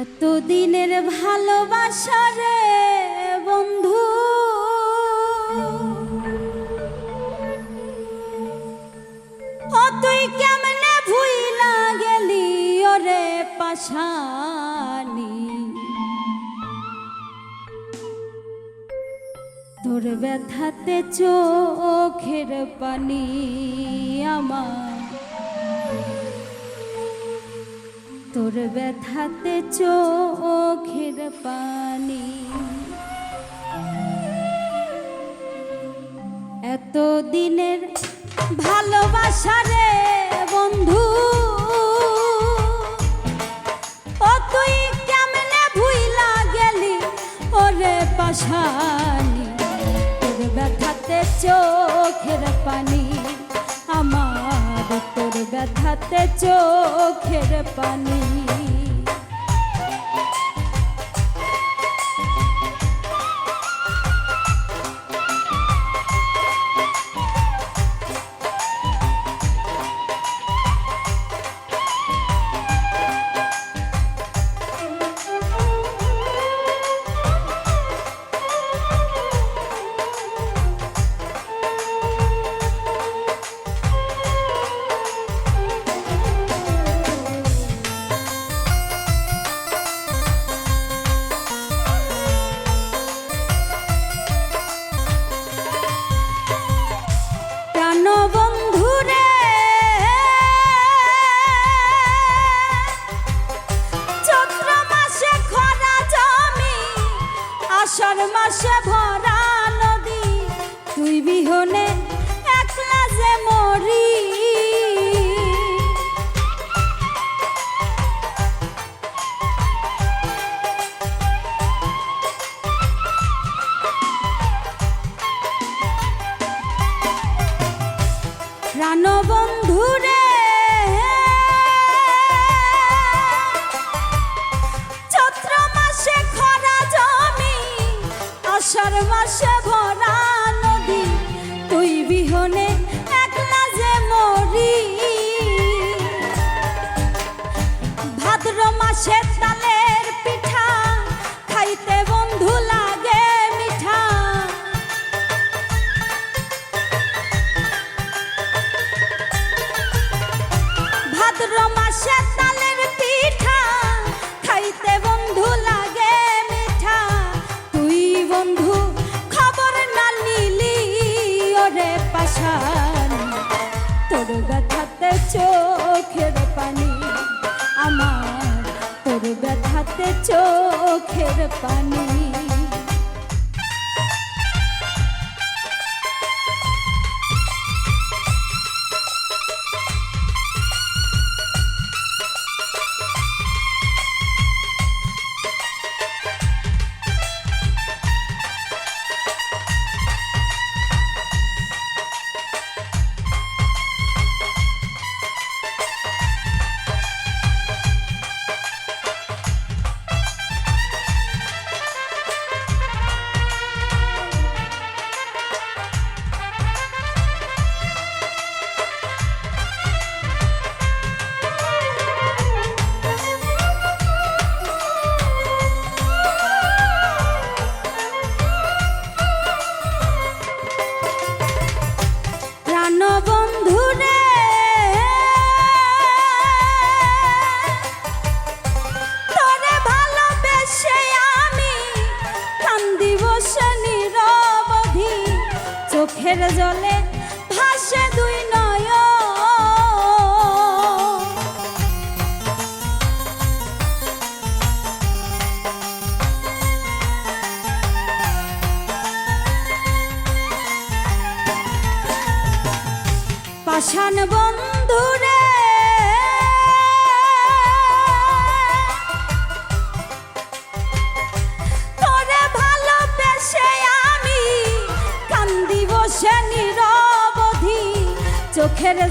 এতদিনের ভালোবাসা রে বন্ধু। ও তুই কেমনে ভুইলা গেলি ওরে পাশানি? তোর ব্যথাতে চোখের পানি আমার তোর ব্যথাতে চোখের পানি। এত দিনের ভালোবাসা রে বন্ধু, ও তুই কেমনে ভুইলা গেলি ওরে পাশানি? তোর ব্যথাতে চোখের পানি। ব্যথাতে চোখের পানি। আষাঢ় মাসে ভরা নদী তুই বিহনে একলা যে মরি। আষাঢ় ভরা ওরে তোর ব্যথাতে চোখের পানি আমার তোর ব্যথাতে চোখের পানি।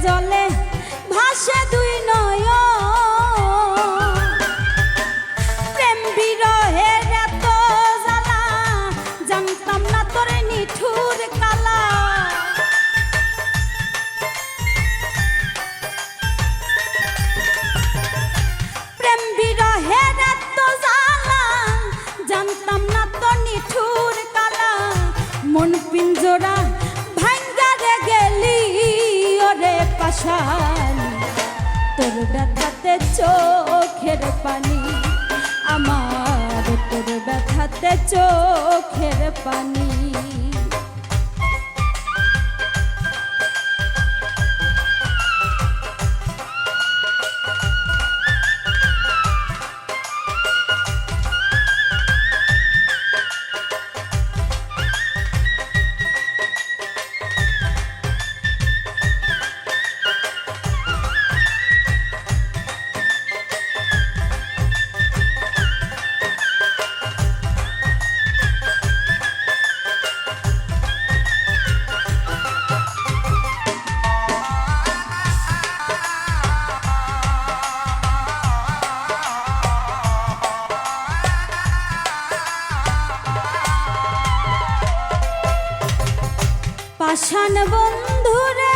all শালি তোর ব্যথাতে চোখের পানি আমার তোর ব্যথাতে চোখের পানি। পাষাণ বন্ধুরা।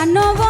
জানব